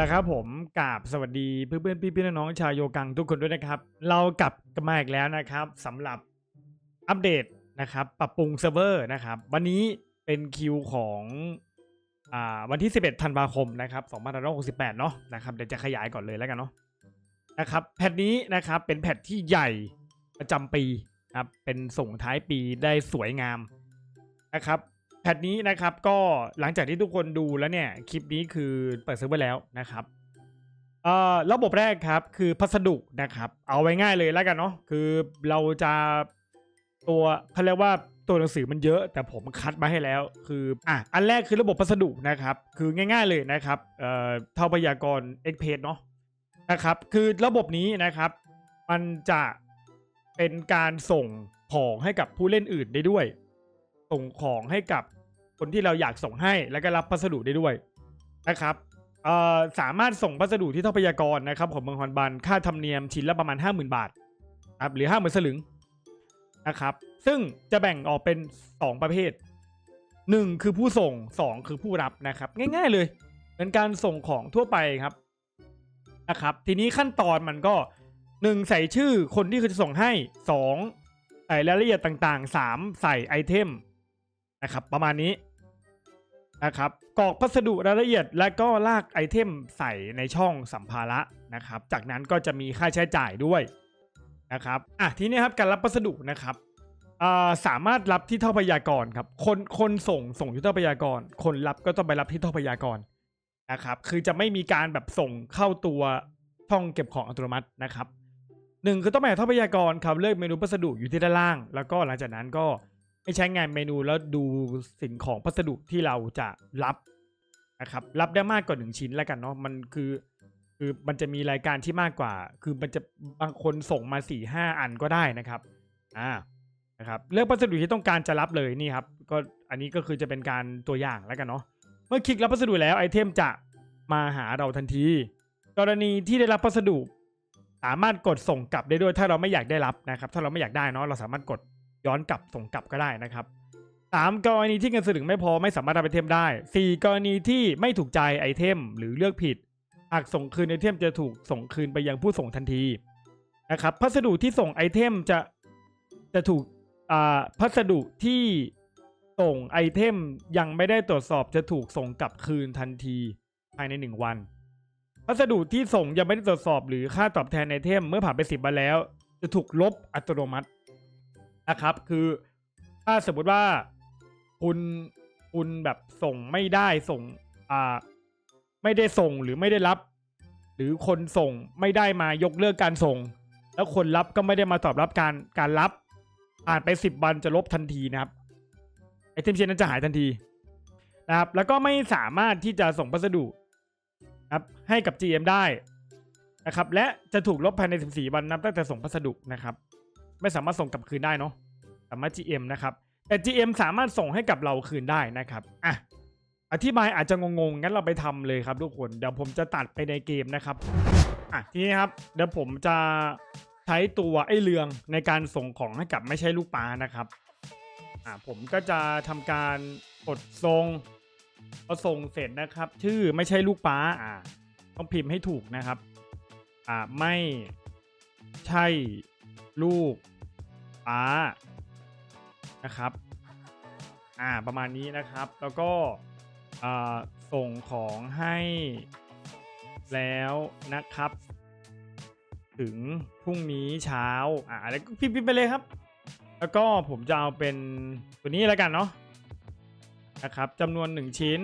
ละครับผมกราบสวัสดีเพื่อนๆพี่ๆน้องๆชาวโยกังทุกคนด้วยนะครับ เรากลับกันมาอีกแล้วนะครับสำหรับอัปเดตนะครับ ปรับปรุงเซิร์ฟเวอร์นะครับ วันนี้เป็นคิวของอ่าวันที่ 11ธันวาคมนะครับ2568 เนาะนะครับเดี๋ยวจะขยายก่อนเลยแล้วกันเนาะนะครับแพทนี้นะครับเป็นแพทที่ใหญ่ประจำปีนะครับเป็นส่งท้ายปีได้สวยงามนะครับ แพทนี้นะครับก็หลังจากที่ทุกคนดูแล้วเนี่ยคลิปนี้คือเปิดเซิร์ฟเวอร์แล้วนะครับเอ่อระบบแรกครับคือพัสดุนะครับ เอาไว้ง่ายเลยแล้วกันเนาะคือเราจะตัวเขาเรียกว่าตัวหนังสือมันเยอะแต่ผมคัดมาให้แล้วคืออะอันแรกคือระบบพัสดุนะครับ คือง่าย ๆเลยนะครับเอ่อเท่าพยากรณ์ X p a g e เนาะนะครับ คือระบบนี้นะครับ มันจะเป็นการส่งของให้กับผู้เล่นอื่นได้ด้วย ส่งของให้กับ คนที่เราอยากส่งให้แล้วก็รับพัสดุได้ด้วยนะครับเอ่อสามารถส่งพัสดุที่เท่าพยากรนะครับของเมืองฮอนบันค่าธรรมเนียมชิ้นละประมาณ 50,000 บาทครับหรือ 50,000สลึงนะครับ ซึ่งจะแบ่งออกเป็น 2 ประเภท 1 คือผู้ส่ง 2 คือผู้รับนะครับ ง่ายๆเลยเป็นการส่งของทั่วไปครับนะครับ ทีนี้ขั้นตอนมันก็ 1 ใส่ชื่อคนที่คือจะส่งให้ 2 ใส่รายละเอียดต่างๆ 3 ใส่ไอเทมนะครับประมาณนี้ นะครับกรอกพัสดุรายละเอียด และก็ลากไอเทมใส่ในช่องสัมภาระนะครับ จากนั้นก็จะมีค่าใช้จ่ายด้วยนะครับอะทีนี้ครับการรับพัสดุนะครับสามารถรับที่เท่าพยากรครับคนคนส่งส่งที่เท่าพยากร คนรับก็ต้องไปรับที่เท่าพยากรนะครับ คือจะไม่มีการแบบส่งเข้าตัวช่องเก็บของอัตโนมัตินะครับหนึ่งคือต้องไปหาเท่าพยากรครับเลือกเมนูพัสดุอยู่ที่ด้านล่าง แล้วก็หลังจากนั้นก็ ให้ใช้งานเมนูแล้วดูสิ่งของพัสดุที่เราจะรับนะครับ รับได้มากกว่าหนึ่งชิ้นแล้วกันเนาะมันคือ คือมันจะมีรายการที่มากกว่า คือมันจะบางคนส่งมา4ี่ห้าอันก็ได้นะครับอ่านะครับเลือกพัสดุที่ต้องการจะรับเลยนี่ครับก็อันนี้ก็คือจะเป็นการตัวอย่างแล้วกันเนาะเมื่อคลิกรับพัสดุแล้วไอเทมจะมาหาเราทันที กรณีที่ได้รับพัสดุ สามารถกดส่งกลับได้ด้วยถ้าเราไม่อยากได้รับนะครับ ถ้าเราไม่อยากได้เนาะเราสามารถกด ย้อนกลับส่งกลับก็ได้นะครับสามกรณีที่เงินสลึงไม่พอไม่สามารถรับไอเทมได้สี่กรณีที่ไม่ถูกใจไอเทม หรือเลือกผิดหากส่งคืนไอเทมจะถูกส่งคืนไปยังผู้ส่งทันทีนะครับพัสดุที่ส่งไอเทมจะจะถูกอ่าพัสดุที่ส่งไอเทมยังไม่ได้ตรวจสอบจะถูกส่งกลับคืนทันทีภายใน 1 วัน พัสดุที่ส่งยังไม่ได้ตรวจสอบหรือค่าตอบแทนไอเทมเมื่อผ่านไปสิบวันแล้ว จะถูกลบอัตโนมัติ นะครับ คือถ้าสมมติว่าคุณคุณแบบส่งไม่ได้ส่งอ่าไม่ได้ส่งหรือไม่ได้รับ หรือคนส่งไม่ได้มายกเลิกการส่ง แล้วคนรับก็ไม่ได้มาตอบรับการการรับผ่านไปสิบวันจะลบทันทีนะครับไอเทมเชนนั้นจะหายทันทีนะครับแล้วก็ไม่สามารถที่จะส่งพัสดุนะครับให้กับ GM ได้นะครับ และจะถูกลบภายใน 14 วันนับตั้งแต่ส่งพัสดุนะครับ ไม่สามารถส่งกลับคืนได้เนาะสามารถ GM นะครับ แต่ GM สามารถส่งให้กับเราคืนได้นะครับอะอธิบายอาจจะงงๆงั้นเราไปทำเลยครับทุกคนเดี๋ยวผมจะตัดไปในเกมนะครับอะทีนี้ครับเดี๋ยวผมจะใช้ตัวไอ้เรืองในการส่งของให้กับไม่ใช่ลูกปลานะครับอะผมก็จะทำการกดส่งพอส่งเสร็จนะครับ ชื่อไม่ใช่ลูกปลาอะต้องพิมพ์ให้ถูกนะครับ อ่าไม่ใช่ ลูกป้านะครับ อ่าประมาณนี้นะครับ แล้วก็ส่งของให้แล้วนะครับ ถึงพรุ่งนี้เช้าอ่าอะไรก็พิมพ์ไปเลยครับ แล้วก็ผมจะเอาเป็นตัวนี้แล้วกันเนาะนะครับจำนวนหนึ่งชิ้น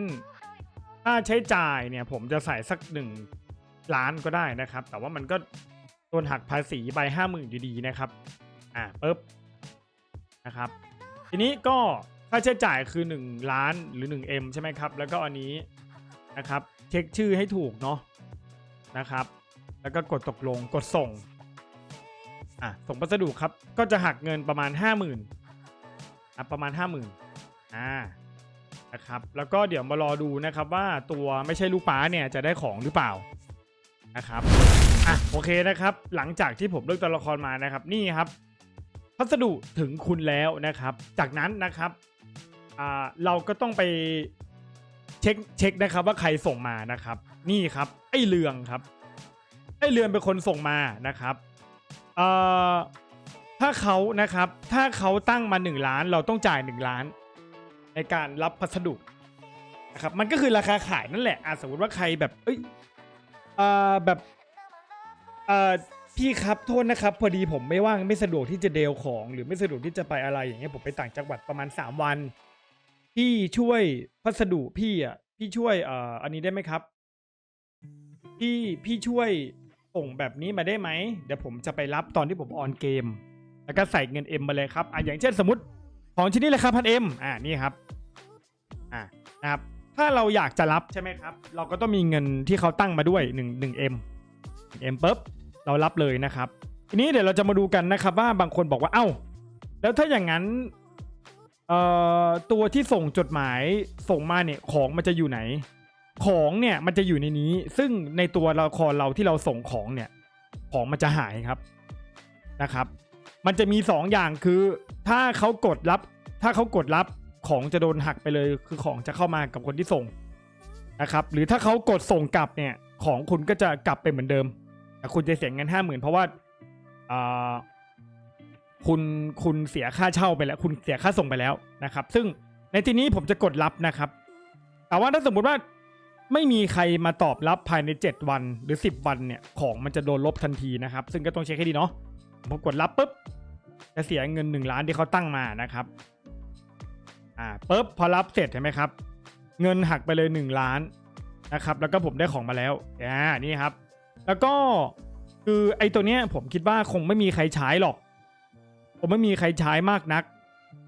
ค่าใช้จ่ายเนี่ยผมจะใส่สักหนึ่งล้านก็ได้นะครับ แต่ว่ามันก็ ดนหักภาษีใบห้าหมื่นอยู่ดีนะครับ อ่าปุ๊บนะครับ ทีนี้ก็ค่าใช้จ่ายคือ1ล้านหรือ 1M ใช่ไหมครับ แล้วก็อันนี้นะครับ เช็คชื่อให้ถูกเนาะนะครับ แล้วก็กดตกลงกดส่งอะส่งพัสดุครับ ก็จะหักเงินประมาณ 50,000อะประมาณ 50,000อ่านะครับ แล้วก็เดี๋ยวมารอดูนะครับว่าตัวไม่ใช่ลูกป้าเนี่ยจะได้ของหรือเปล่านะครับ อะโอเคนะครับ หลังจากที่ผมเลือกตัวละครมานะครับ นี่ครับ พัสดุถึงคุณแล้วนะครับ จากนั้นนะครับอ่าเราก็ต้องไปเช็คเช็คนะครับว่าใครส่งมานะครับ นี่ครับ ไอเรืองครับ ไอเรืองเป็นคนส่งมานะครับเอ่อถ้าเขานะครับ ถ้าเขาตั้งมาหนึ่งล้าน เราต้องจ่ายหนึ่งล้าน ในการรับพัสดุนะครับ มันก็คือราคาขายนั่นแหละอะสมมติว่าใครแบบ เอ้ยเอ่อแบบ เอ่อพี่ครับโทษนะครับ พอดีผมไม่ว่างไม่สะดวกที่จะเดลของ หรือไม่สะดวกที่จะไปอะไรอย่างเงี้ยผมไปต่างจังหวัดประมาณ 3 วัน พี่ช่วยพัสดุพี่อะพี่ช่วยเอ่ออันนี้ได้ไหมครับ พี่พี่ช่วยส่งแบบนี้มาได้ไหมเดี๋ยวผมจะไปรับตอนที่ผมออนเกม แล้วก็ใส่เงินเอ็มมาเลยครับอะอย่างเช่นสมมติของชิ้นนี้ราคาพันเอ็มอ่านี่ครับอ่านะครับ ถ้าเราอยากจะรับใช่ไหมครับ เราก็ต้องมีเงินที่เขาตั้งมาด้วย1 1 M 1 M ปุ๊บเรารับเลยนะครับทีนี้เดี๋ยวเราจะมาดูกันนะครับว่าบางคนบอกว่าเอ้า แล้วถ้าอย่างนั้นเอ่อตัวที่ส่งจดหมายส่งมาเนี่ยของมันจะอยู่ไหน ของเนี่ยมันจะอยู่ในนี้ ซึ่งในตัวละครเราที่เราส่งของเนี่ย ของมันจะหายครับนะครับ มันจะมี2ออย่างคือ ถ้าเขากดรับ ถ้าเขากดรับของจะโดนหักไปเลย คือของจะเข้ามากับคนที่ส่งนะครับ หรือถ้าเขากดส่งกลับเนี่ย ของคุณก็จะกลับไปเหมือนเดิม แต่คุณจะเสียเงินห้าหมื่นเพราะว่าอ่าคุณคุณเสียค่าเช่าไปแล้ว คุณเสียค่าส่งไปแล้วนะครับ ซึ่งในที่นี้ผมจะกดรับนะครับ แต่ว่าถ้าสมมุติว่าไม่มีใครมาตอบรับภายใน 7 วันหรือ 10 วันเนี่ยของมันจะโดนลบทันทีนะครับ ซึ่งก็ต้องเช็คให้ดีเนาะพอกดรับปุ๊บจะเสียเงิน 1 ล้านที่เขาตั้งมานะครับอ่าปุ๊บพอรับเสร็จเห็นไหมครับ เงินหักไปเลย 1 ล้านนะครับ แล้วก็ผมได้ของมาแล้วอ่านี่ครับ แล้วก็คือไอ้ตัวเนี้ยผมคิดว่าคงไม่มีใครใช้หรอก ผมไม่มีใครใช้มากนัก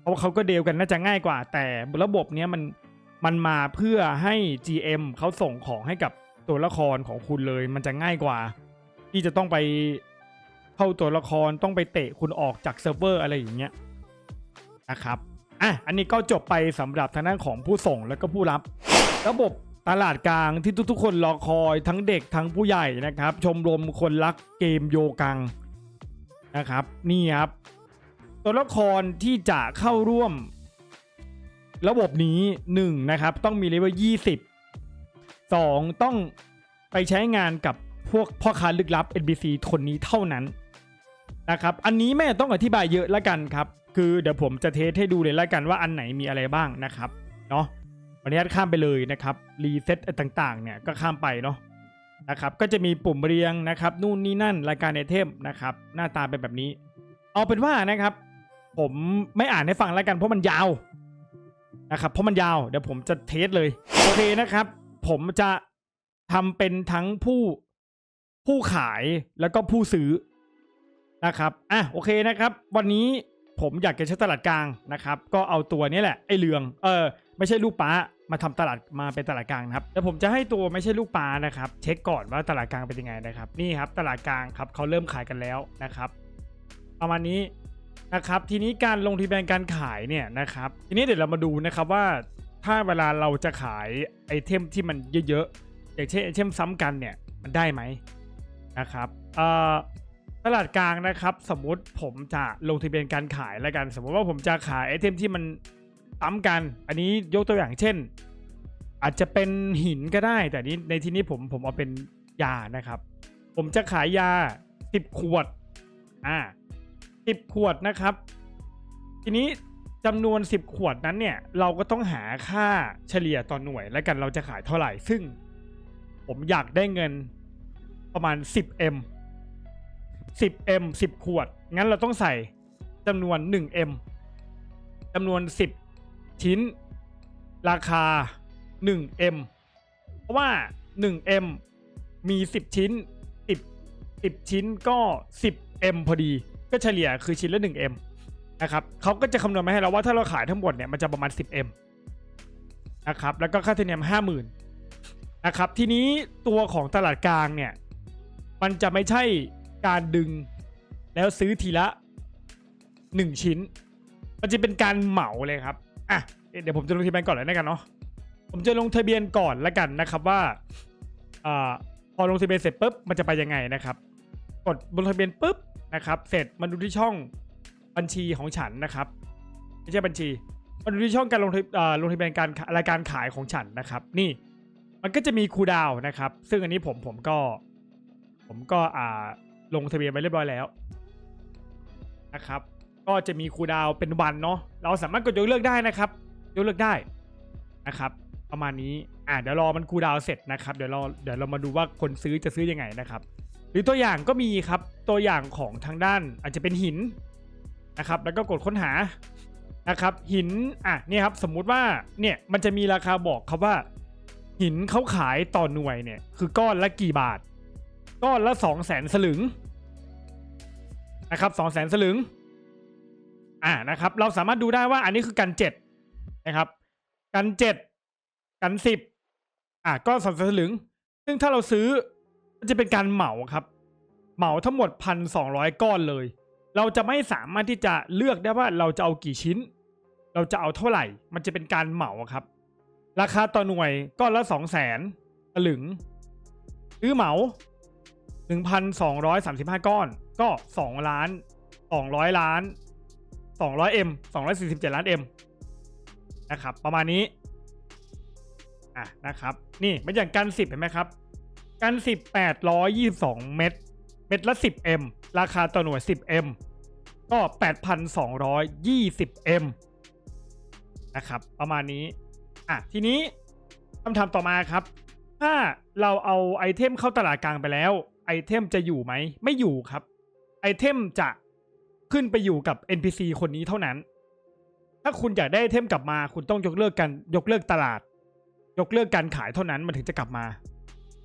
เพราะเขาก็เดลกันน่าจะง่ายกว่า แต่ระบบเนี้ยมันมันมาเพื่อให้ GM เขาส่งของให้กับตัวละครของคุณเลย มันจะง่ายกว่า ที่จะต้องไปเข้าตัวละครต้องไปเตะคุณออกจากเซิร์ฟเวอร์อะไรอย่างเงี้ยนะครับอะอันนี้ก็จบไปสำหรับทางด้านของผู้ส่งแล้วก็ผู้รับ ระบบ ตลาดกลางที่ทุกๆ คนรอคอยทั้งเด็กทั้งผู้ใหญ่นะครับ ชมรมคนรักเกมโยกังนะครับ นี่ครับ ตัวละครที่จะเข้าร่วม ระบบนี้1นะครับ ต้องมีเลเวล20 2 ต้องไปใช้งานกับพวกพ่อค้าลึกลับ NPC คนนี้เท่านั้นนะครับ อันนี้แม่ต้องอธิบายเยอะละกันครับ คือเดี๋ยวผมจะเทสให้ดูเลยละกันว่าอันไหนมีอะไรบ้างนะครับ เนาะ วันนี้ข้ามไปเลยนะครับรีเซ็ตต่างๆเนี่ยก็ข้ามไปเนาะนะครับก็จะมีปุ่มเรียงนะครับนู่นนี่นั่นรายการไอเทมนะครับหน้าตาเป็นแบบนี้ เอาเป็นว่านะครับ ผมไม่อ่านให้ฟังแล้วกันเพราะมันยาวนะครับเพราะมันยาวเดี๋ยวผมจะเทสเลยโอเคนะครับ ผมจะทำเป็นทั้งผู้ผู้ขายแล้วก็ผู้ซื้อนะครับอะโอเคนะครับ วันนี้ผมอยากจะใช้ตลาดกลางนะครับ ก็เอาตัวนี้แหละไอ้เรือง เออ ไม่ใช่ลูกป้า มาทำตลาดมาเป็นตลาดกลางนะครับแต่ผมจะให้ตัวไม่ใช่ลูกป้านะครับ เช็คก่อนว่าตลาดกลางเป็นยังไงนะครับนี่ครับตลาดกลางครับเขาเริ่มขายกันแล้วนะครับ ประมาณนี้นะครับ ทีนี้การลงทะเบียนการขายเนี่ยนะครับ ทีนี้เดี๋ยวเรามาดูนะครับว่าถ้าเวลาเราจะขายไอเทมที่มันเยอะๆอย่างเช่นไอเทมซ้ำกันเนี่ยมันได้ไหมนะครับตลาดกลางนะครับ สมมุติผมจะลงทะเบียนการขายแล้วกัน สมมุติว่าผมจะขายไอเทมที่มัน ซ้ำกัน อันนี้ยกตัวอย่างเช่น อาจจะเป็นหินก็ได้ แต่นี้ในที่นี้ผมผมเอาเป็นยานะครับ ผมจะขายยา 10 ขวด อ่า10 ขวดนะครับ ทีนี้จำนวน 10 ขวดนั้นเนี่ย เราก็ต้องหาค่าเฉลี่ยต่อหน่วย แล้วกันเราจะขายเท่าไหร่ ซึ่งผมอยากได้เงินประมาณ 10m 10m 10 ขวด งั้นเราต้องใส่จำนวน 1m จำนวน 10 ชิ้น ราคา 1m เพราะว่า 1m มี 10 ชิ้น 10 10 ชิ้นก็ 10m พอดีก็เฉลี่ยคือชิ้นละ 1m นะครับเขาก็จะคำนวณมาให้เราว่าถ้าเราขายทั้งหมดเนี่ยมันจะประมาณ 10m นะครับแล้วก็ค่าธรรมเนียม 50,000นะครับทีนี้ตัวของตลาดกลางเนี่ยมันจะไม่ใช่การดึงแล้วซื้อทีละ 1 ชิ้น มันจะเป็นการเหมาเลยครับ อะเดี๋ยวผมจะลงทะเบียนก่อนเลยนะกันเนาะผมจะลงทะเบียนก่อนแล้วกันนะครับว่าอ่าพอลงทะเบียนเสร็จปุ๊บมันจะไปยังไงนะครับ กดลงทะเบียนปุ๊บนะครับเสร็จมาดูที่ช่องบัญชีของฉันนะครับไม่ใช่บัญชีมาดูที่ช่องการลงทะอ่าลงทะเบียนการรายการขายของฉันนะครับ นี่มันก็จะมีคูดาวน์นะครับ ซึ่งอันนี้ผมผมก็ ผมก็อ่าลงทะเบียนไปเรียบร้อยแล้วนะครับ ก็จะมีคูดาวเป็นวันเนาะเราสามารถกดยกเลิกได้นะครับ ยกเลิกได้นะครับ ประมาณนี้อ่าเดี๋ยวรอมันคูดาวเสร็จนะครับเดี๋ยวเราเดี๋ยวเรามาดูว่าคนซื้อจะซื้อยังไงนะครับ หรือตัวอย่างก็มีครับตัวอย่างของทางด้านอาจจะเป็นหินนะครับ แล้วก็กดค้นหานะครับ หินอะเนี่ยครับสมมุติว่าเนี่ยมันจะมีราคาบอกครับว่า หินเขาขายต่อหน่วยเนี่ย คือก้อนละกี่บาท ก้อนละสองแสนสลึงนะครับสองแสนสลึง อ่านะครับ เราสามารถดูได้ว่าอันนี้คือกันเจ็ดนะครับ กันเจ็ดกันสิบอะก้อนสองสนสลึง ซึ่งถ้าเราซื้อมันจะเป็นการเหมาครับ เหมาทั้งหมดพันสองร้อยก้อนเลย เราจะไม่สามารถที่จะเลือกได้ว่าเราจะเอากี่ชิ้น เราจะเอาเท่าไหร่ มันจะเป็นการเหมาครับ ราคาต่อหน่วยก้อนละสองแสนสลึงซื้อเหมาหนึ่งพันสองร้อยสามสิบห้าก้อนก็สองล้านสองร้อยล้าน สองร้อยเอ็มสองร้อยสี่สิบเจ็ดล้านเอ็มนะครับ ประมาณนี้ อะนะครับ นี่มันอย่างกันสิบเห็นไหมครับ กันสิบแปดร้อยยี่สิบสองเม็ด เม็ดละสิบเอ็มราคาต่อหน่วยสิบเอ็มก็แปดพันสองร้อยยี่สิบเอ็มนะครับ ประมาณนี้ อะ ทีนี้คำถามต่อมาครับ ถ้าเราเอาไอเทมเข้าตลาดกลางไปแล้ว ไอเทมจะอยู่ไหม ไม่อยู่ครับ ไอเทมจะ ขึ้นไปอยู่กับ NPC คนนี้เท่านั้น ถ้าคุณอยากได้เทมกลับมา คุณต้องยกเลิกกันยกเลิกตลาด ยกเลิกการขายเท่านั้นมันถึงจะกลับมา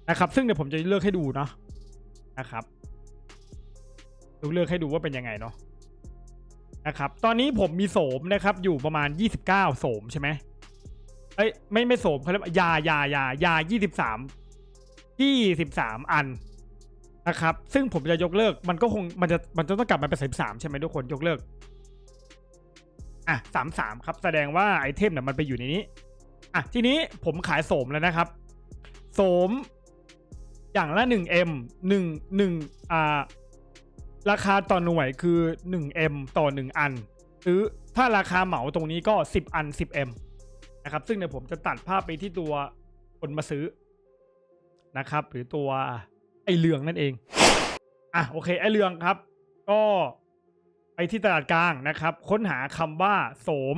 นะครับ ซึ่งเดี๋ยวผมจะเลือกให้ดูเนาะนะครับยกเลิกให้ดูว่าเป็นยังไงเนาะนะครับ ตอนนี้ผมมีโสมนะครับ อยู่ประมาณ 29 โสมใช่ไหมเอ้ยไม่ไม่โสมเขาเรียกยายายายายี่สิบสามยี่สิบสามอัน นะครับ ซึ่งผมจะยกเลิกมันก็คงมันจะมันจะต้องกลับมาเป็นสามสามใช่ไหมทุกคนยกเลิก อะสามสามครับ แสดงว่าไอเทมเนี่ยมันไปอยู่ในนี้ อะทีนี้ผมขายโสมแล้วนะครับ โสม อย่างละหนึ่งเอ็มหนึ่งหนึ่งอ่าราคาต่อหน่วยคือหนึ่งเอ็มต่อหนึ่งอัน ซื้อถ้าราคาเหมาตรงนี้ก็สิบอันสิบเอ็มนะครับ ซึ่งเดี๋ยวผมจะตัดภาพไปที่ตัวคนมาซื้อนะครับ หรือตัว ไอเรืองนั่นเอง อะโอเค ไอเรืองครับ ก็ไปที่ตลาดกลางนะครับ ค้นหาคำว่า โสม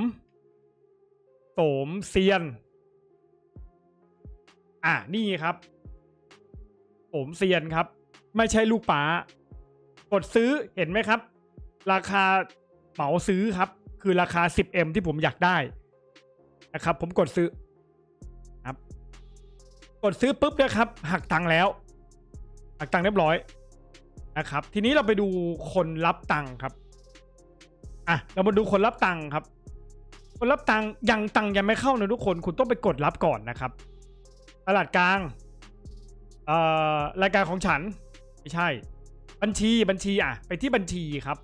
โสมเซียน อะนี่ครับ โสมเซียนครับ ไม่ใช่ลูกป้ากดซื้อเห็นไหมครับ ราคาเหมาซื้อครับ คือราคา 10M ที่ผมอยากได้นะครับ ผมกดซื้อครับ กดซื้อปุ๊บนะครับ หักตังค์แล้ว หักตังค์เรียบร้อยนะครับ ทีนี้เราไปดูคนรับตังค์ครับอะเรามาดูคนรับตังค์ครับ คนรับตังค์ยังตังค์ยังไม่เข้านะทุกคน คุณต้องไปกดรับก่อนนะครับ ตลาดกลางเอ่อรายการของฉันไม่ใช่ บัญชีบัญชีอะ ไปที่บัญชีครับ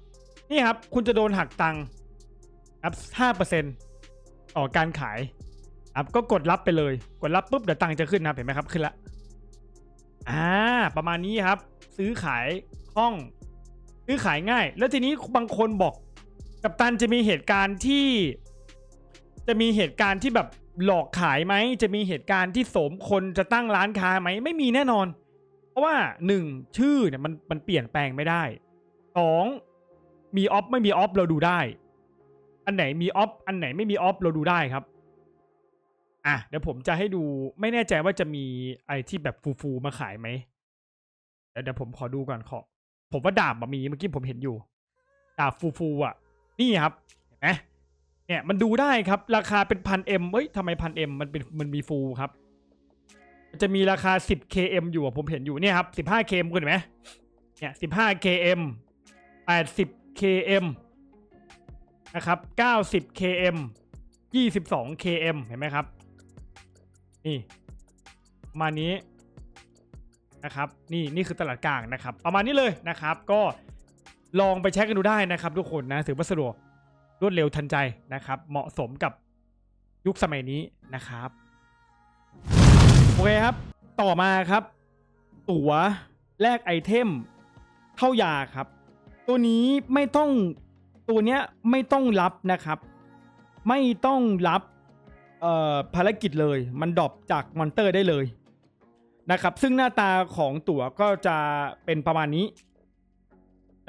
นี่ครับ คุณจะโดนหักตังค์ครับห้าเปอร์เซ็นต์ต่อการขายครับก็กดรับไปเลย กดรับปุ๊บเดี๋ยวตังค์จะขึ้นนะเห็นไหมครับขึ้นละ อ่าประมาณนี้ครับ ซื้อขายห้อง ซื้อขายง่าย แล้วทีนี้บางคนบอกกับตันจะมีเหตุการณ์ที่ จะมีเหตุการณ์ที่แบบหลอกขายไหม จะมีเหตุการณ์ที่สมคนจะตั้งร้านค้าไหม ไม่มีแน่นอน เพราะว่าหนึ่งชื่อเนี่ยมันมันเปลี่ยนแปลงไม่ได้สองมีออฟไม่มีออฟเราดูได้ อันไหนมีออฟอันไหนไม่มีออฟเราดูได้ครับ อะเดี๋ยวผมจะให้ดูไม่แน่ใจว่าจะมีไอที่แบบฟูๆมาขายไหมเดี๋ยวผมขอดูก่อนขอ ผมว่าดาบอะมีเมื่อกี้ผมเห็นอยู่ ดาบฟูๆอะ นี่ครับเห็นไหมเนี่ยมันดูได้ครับ ราคาเป็นพันเอ็มเอ้ยทำไมพันเอ็มมันเป็นมันมีฟูครับมันจะมีราคา 10km อยู่ผมเห็นอยู่เนี่ยครับ 15km คุณเห็นไหมเนี่ย 15km 80km นะครับ 90 km 22 km เห็นไหมครับ นี่ประมาณนี้นะครับนี่นี่คือตลาดกลางนะครับ ประมาณนี้เลยนะครับ ก็ลองไปเช็คกันดูได้นะครับ ทุกคนนะถือว่าสะดวกรวดเร็วทันใจนะครับ เหมาะสมกับยุคสมัยนี้นะครับโอเคครับ ต่อมาครับ ตั๋วแลกไอเทมเข้ายาครับ ตัวนี้ไม่ต้องตัวเนี้ยไม่ต้องรับนะครับ ไม่ต้องรับ เอ่อภารกิจเลยมันดรอปจากมอนเตอร์ได้เลยนะครับ ซึ่งหน้าตาของตั๋วก็จะเป็นประมาณนี้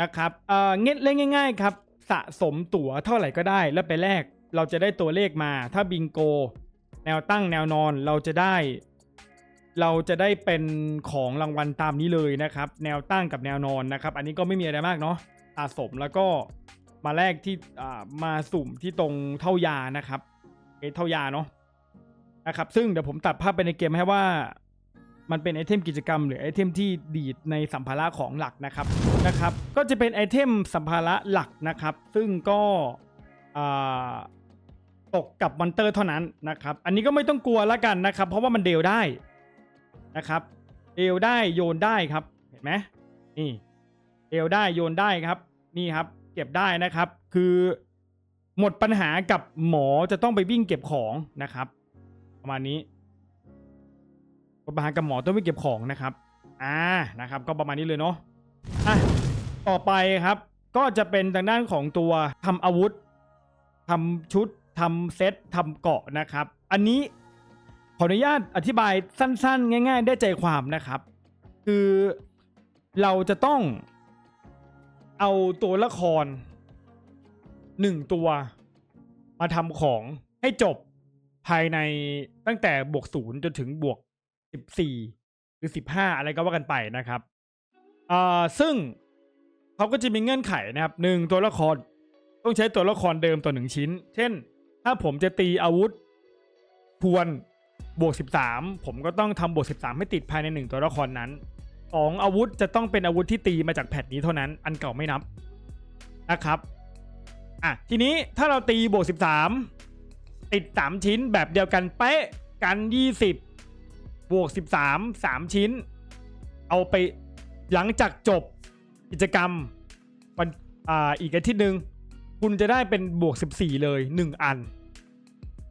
นะครับเอ่อเง่เล่นง่าย ๆ ครับ สะสมตั๋วเท่าไหร่ก็ได้แล้วไปแลกเราจะได้ตัวเลขมา ถ้าบิงโก แนวตั้งแนวนอนเราจะได้ เราจะได้เป็นของรางวัลตามนี้เลยนะครับ แนวตั้งกับแนวนอนนะครับ อันนี้ก็ไม่มีอะไรมากเนาะสะสมแล้วก็มาแลกที่อ่ามาสุ่มที่ตรงเท่ายานะครับ เอเท่ายาเนาะนะครับ ซึ่งเดี๋ยวผมตัดภาพไปในเกมให้ว่า มันเป็นไอเทมกิจกรรม หรือไอเทมที่ดีดในสัมภาระของหลักนะครับนะครับ ก็จะเป็นไอเทมสัมภาระหลักนะครับ ซึ่งก็ตกกับมอนเตอร์เท่านั้นนะครับ อันนี้ก็ไม่ต้องกลัวล้วกันนะครับ เพราะว่ามันเดลได้นะครับเดลได้โยนได้ครับ เห็นไหมนี่เดลได้โยนได้ครับ นี่ครับ เก็บได้นะครับ คือ หมดปัญหากับหมอจะต้องไปวิ่งเก็บของนะครับ ประมาณนี้ปัญหากับหมอต้องไปเก็บของนะครับอ่านะครับ ก็ประมาณนี้เลยเนาะอะต่อไปครับ ก็จะเป็นทางด้านของตัวทำอาวุธทำชุดทำเซตทำเกาะนะครับ อันนี้ขออนุญาตอธิบายสั้น ๆ ง่าย ๆ ได้ใจความนะครับ คือเราจะต้องเอาตัวละคร หนึ่งตัวมาทำของให้จบภายในตั้งแต่บวกศูนย์จนถึงบวกสิบสี่หรือสิบห้าอะไรก็ว่ากันไปนะครับอ่าซึ่งเขาก็จะมีเงื่อนไขนะครับหนึ่งตัวละครต้องใช้ตัวละครเดิมต่อหนึ่งชิ้น เช่น ถ้าผมจะตีอาวุธทวนบวกสิบสามผมก็ต้องทำบวกสิบสามให้ติดภายในหนึ่งตัวละครนั้นสองอาวุธจะต้องเป็นอาวุธที่ตีมาจากแพทนี้เท่านั้น อันเก่าไม่นับนะครับ อะทีนี้ถ้าเราตีบวกสิบสามติดสามชิ้นแบบเดียวกันเป๊ะกันยี่สิบบวก 13 3 ชิ้น เอาไปหลังจากจบกิจกรรมวันอ่าอีกอาทิตย์หนึ่งคุณจะได้เป็นบวก 14 เลย 1 อัน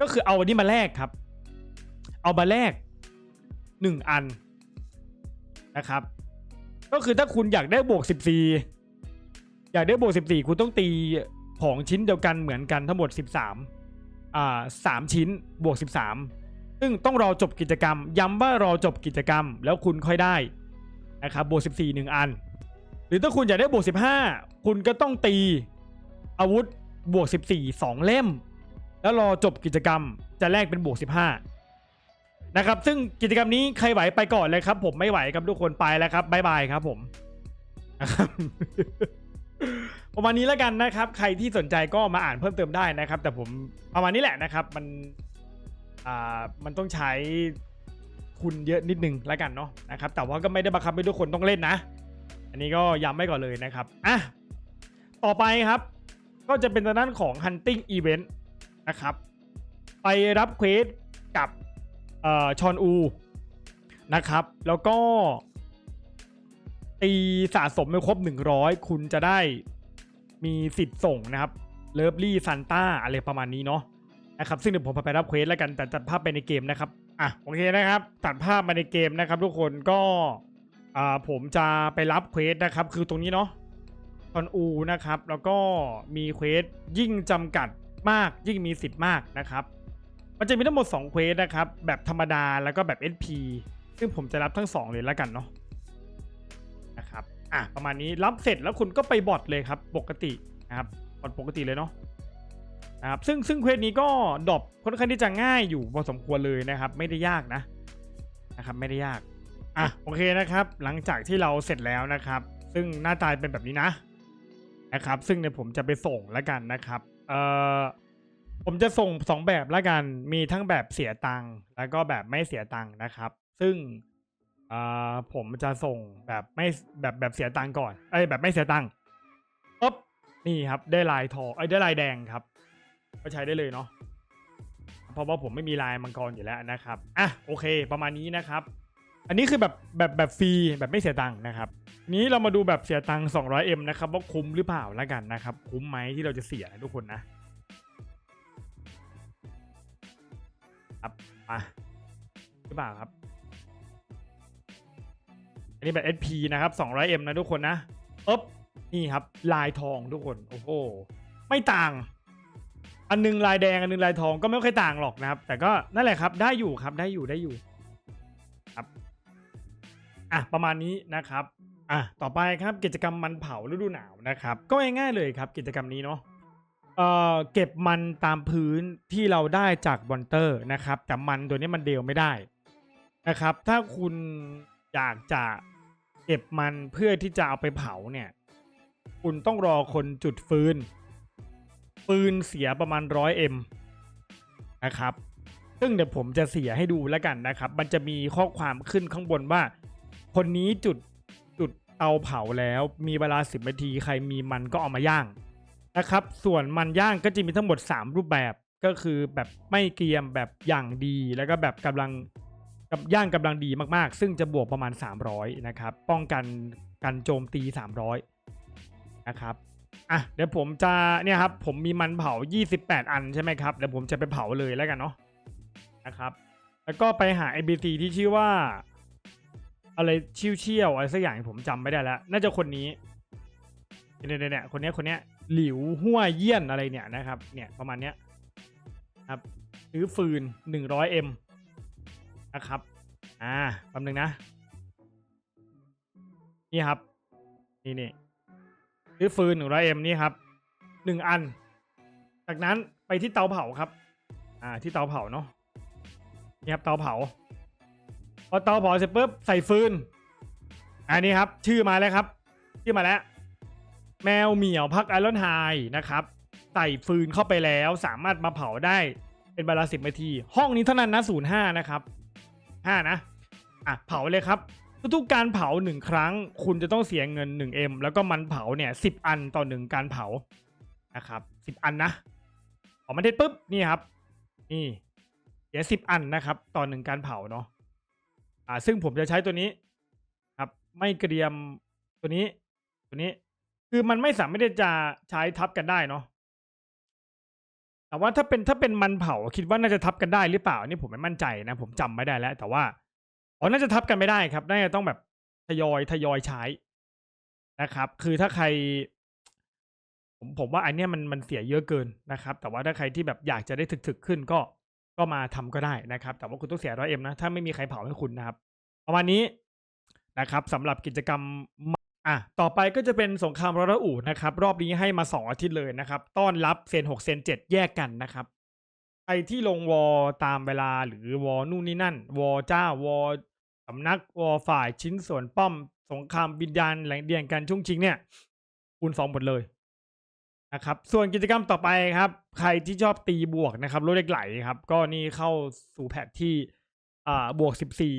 ก็คือเอาอันนี้มาแลกครับ เอามาแลก 1 อันนะครับ ก็คือถ้าคุณอยากได้บวก 14 อยากได้บวก 14 คุณต้องตี ของชิ้นเดียวกันเหมือนกันทั้งหมด 13อ่า3ชิ้นบวก 13 ซึ่งต้องรอจบกิจกรรม ย้ำว่ารอจบกิจกรรม แล้วคุณค่อยได้นะครับบวก 14 1 อัน หรือถ้าคุณอยากได้บวก 15 คุณก็ต้องตีอาวุธบวก 14 2 เล่ม แล้วรอจบกิจกรรมจะแลกเป็นบวก 15 นะครับ ซึ่งกิจกรรมนี้ใครไหวไปก่อนเลยครับ ผมไม่ไหวครับทุกคนไปแล้วครับบ๊ายบายครับผมนะครับ ประมาณนี้แล้วกันนะครับ ใครที่สนใจก็มาอ่านเพิ่มเติมได้นะครับ แต่ผมประมาณนี้แหละนะครับ มันอ่ามันต้องใช้ทุนเยอะนิดนึงแล้วกันเนาะนะครับ แต่ว่าก็ไม่ได้บังคับให้ทุกคนต้องเล่นนะ อันนี้ก็ย้ำไว้ก่อนเลยนะครับอะต่อไปครับ ก็จะเป็นทางด้านของ hunting event นะครับ ไปรับเควสกับเอ่อชอนอูนะครับ แล้วก็ตีสะสมไม่ครบ 100 คุณจะได้ มีสิทธิ์ส่งนะครับเลิฟลี่ซันต้าอะไรประมาณนี้เนาะนะครับซึ่งเดี๋ยวผมไปรับเควสแล้วกันแต่ตัดภาพไปในเกมนะครับอะโอเคนะครับตัดภาพมาในเกมนะครับ ทุกคนก็อ่าผมจะไปรับเควสนะครับ คือตรงนี้เนาะตอนอูนะครับ แล้วก็มีเควสยิ่งจำกัดมากยิ่งมีสิทธิ์มากนะครับ มันจะมีทั้งหมด2เควสนะครับ แบบธรรมดาแล้วก็แบบ SP ซึ่งผมจะรับทั้ง 2 เลยแล้วกันเนาะ อะประมาณนี้รับเสร็จแล้วคุณก็ไปบอทเลยครับปกตินะครับบอทปกติเลยเนาะนะครับซึ่งซึ่งเควสนี้ก็ดรอปค่อนข้างที่จะง่ายอยู่พอสมควรเลยนะครับ ไม่ได้ยากนะนะครับ ไม่ได้ยากอะโอเคนะครับ หลังจากที่เราเสร็จแล้วนะครับ ซึ่งหน้าตาเป็นแบบนี้นะนะครับ ซึ่งเดี๋ยวผมจะไปส่งแล้วกันนะครับเอ่อผมจะส่งสองแบบแล้วกัน มีทั้งแบบเสียตังค์แล้วก็แบบไม่เสียตังค์นะครับ ซึ่ง อ่อผมจะส่งแบบไม่แบบแบบเสียตังค์ก่อนเอ้ยแบบไม่เสียตังค์ปุ๊บนี่ครับได้ลายทองเอ้ได้ลายแดงครับ ก็ใช้ได้เลยเนาะเพราะว่าผมไม่มีลายมังกรอยู่แล้วนะครับอะโอเค ประมาณนี้นะครับ อันนี้คือแบบแบบแบบฟรีแบบไม่เสียตังค์นะครับ นี้เรามาดูแบบเสียตังค์ 200M นะครับว่าคุ้มหรือเปล่าแล้วกันนะครับ คุ้มไหมที่เราจะเสียนะทุกคนนะครับมาหรือเปล่าครับ อันนี้แบบ SP นะครับ 200M นะทุกคนนะอ๊บนี่ครับ ลายทองทุกคน โอ้โห ไม่ต่าง อันหนึงลายแดง อันหนึงลายทองก็ไม่ค่อยต่างหรอกนะครับ แต่ก็นั่นแหละครับ ได้อยู่ครับ ได้อยู่ ได้อยู่ ครับ อะ ประมาณนี้นะครับ อะ ต่อไปครับ กิจกรรมมันเผาฤดูหนาวนะครับ ก็ง่ายๆเลยครับ กิจกรรมนี้เนาะเอ่อเก็บมันตามพื้นที่เราได้จากบอนเตอร์นะครับ แต่มันตัวนี้มันเดลไม่ได้นะครับ ถ้าคุณ อยากจะเก็บมันเพื่อที่จะเอาไปเผาเนี่ย คุณต้องรอคนจุดฟืน ฟืนเสียประมาณร้อยเอ็มนะครับ ซึ่งเดี๋ยวผมจะเสียให้ดูแล้วกันนะครับ มันจะมีข้อความขึ้นข้างบนว่า คนนี้จุดจุดเตาเผาแล้วมีเวลา10นาทีใครมีมันก็เอามาย่างนะครับ ส่วนมันย่างก็จะมีทั้งหมด 3 รูปแบบก็คือแบบไม่เกรียมแบบอย่างดีแล้วก็แบบกำลัง กับย่างกำลังดีมากๆ ซึ่งจะบวกประมาณ 300 นะครับ ป้องกันการโจมตี 300 นะครับอะเดี๋ยวผมจะเนี่ยครับผมมีมันเผา 28 อันใช่ไหมครับเดี๋ยวผมจะไปเผาเลยแล้วกันเนาะนะครับ แล้วก็ไปหา NPC ที่ชื่อว่า อะไรชิวเชี่ยวอะไรสักอย่างผมจำไม่ได้แล้ว น่าจะคนนี้เนี่ยเนี่ยคนเนี้ยคนเนี้ยหลิวหัวเยี่ยนอะไรเนี่ยนะครับ เนี่ยประมาณเนี้ยครับซื้อฟืน 100M นะครับ อ่าแป๊บนึงนะ นี่ครับ นี่นี่ซื้อฟืน 100M นี่ครับหนึ่งอัน จากนั้นไปที่เตาเผาครับ อ่า ที่เตาเผาเนาะ นี่ครับเตาเผา พอเตาเผาเสร็จปุ๊บใส่ฟืน อันนี้ครับ ชื่อมาแล้วครับ ชื่อมาแล้ว แมวเหมียวพักไอรอนไฮนะครับ ใส่ฟืนเข้าไปแล้วสามารถมาเผาได้เป็นเวลาสิบนาที ห้องนี้เท่านั้นนะศูนย์ห้านะครับ ห้านะ อะ เผาเลยครับ ทุกๆการเผาหนึ่งครั้ง คุณจะต้องเสียเงิน 1M แล้วก็มันเผาเนี่ยสิบอันต่อหนึ่งการเผา นะครับสิบอันนะออกมาได้ปุ๊บ นี่ครับ นี่เสียสิบอันนะครับ ต่อหนึ่งการเผาเนาะ อ่า ซึ่งผมจะใช้ตัวนี้ ครับ ไม่เกรียมตัวนี้ ตัวนี้ คือมันไม่สามารถจะใช้ทับกันได้เนาะ แต่ว่าถ้าเป็นถ้าเป็นมันเผาคิดว่าน่าจะทับกันได้หรือเปล่านี่ผมไม่มั่นใจนะ ผมจำไม่ได้แล้ว แต่ว่าอ๋อน่าจะทับกันไม่ได้ครับ น่าจะต้องแบบทยอยทยอยใช้นะครับ คือถ้าใคร ผมผมว่าอันเนี้ยมันมันเสียเยอะเกินนะครับ แต่ว่าถ้าใครที่แบบอยากจะได้ถึกๆขึ้นก็ก็มาทำก็ได้นะครับ แต่ว่าคุณต้องเสียร้อยเอ็มนะ ถ้าไม่มีใครเผาให้คุณนะครับ ประมาณนี้นะครับสำหรับกิจกรรม อะ ต่อไปก็จะเป็นสงครามรระอูนะครับ รอบนี้ให้มา2องอาทิตย์เลยนะครับ ต้อนรับเซน6เซน7แยกกันนะครับใครที่ลงวอตามเวลาหรือวอนู่นนี่นั่น วอเจ้าวอสำนักวอฝ่ายชิ้นส่วนป้อม สงครามบินยานแหล่งเดียงกันช่วงชิงเนี่ยคูณสองหมดเลยนะครับ ส่วนกิจกรรมต่อไปครับ ใครที่ชอบตีบวกนะครับรถเล็กไหลครับ ก็นี่เข้าสู่แพทที่อ่าบวกสิบสี่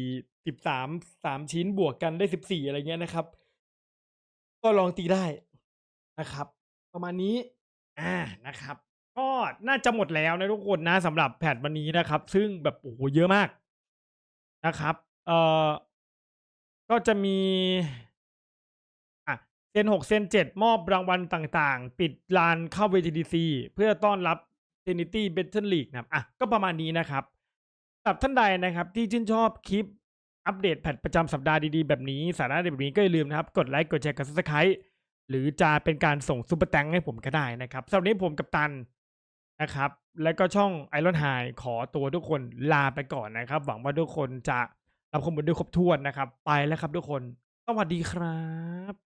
สิบสามสามชิ้นบวกกันได้สิบสี่อะไรเงี้ยนะครับ ก็ลองตีได้นะครับ ประมาณนี้ อ่านะครับ ก็น่าจะหมดแล้วนะทุกคนนะสำหรับแพทวันนี้นะครับ ซึ่งแบบโอ้โหเยอะมากนะครับ เอ่อก็จะมีอะเซนหกเซนเจ็ดมอบรางวัลต่างๆ ปิดลานเข้า VTDC เพื่อต้อนรับ Trinity Battle League นะครับอะก็ประมาณนี้นะครับสำหรับท่านใดนะครับที่ชื่นชอบคลิป อัปเดตแพทประจำสัปดาห์ดีๆ แบบนี้ สาระแบบนี้ก็อย่าลืมนะครับ กดไลค์กดแชร์กดซับสไครต์หรือจะเป็นการส่งซุปเปอร์แตงให้ผมก็ได้นะครับสำหรับนี้ผมกับตันนะครับ และก็ช่องไอรอนไฮขอตัวทุกคนลาไปก่อนนะครับ หวังว่าทุกคนจะรับข้อมูลด้วยครบถ้วนนะครับ ไปแล้วครับทุกคน สวัสดีครับ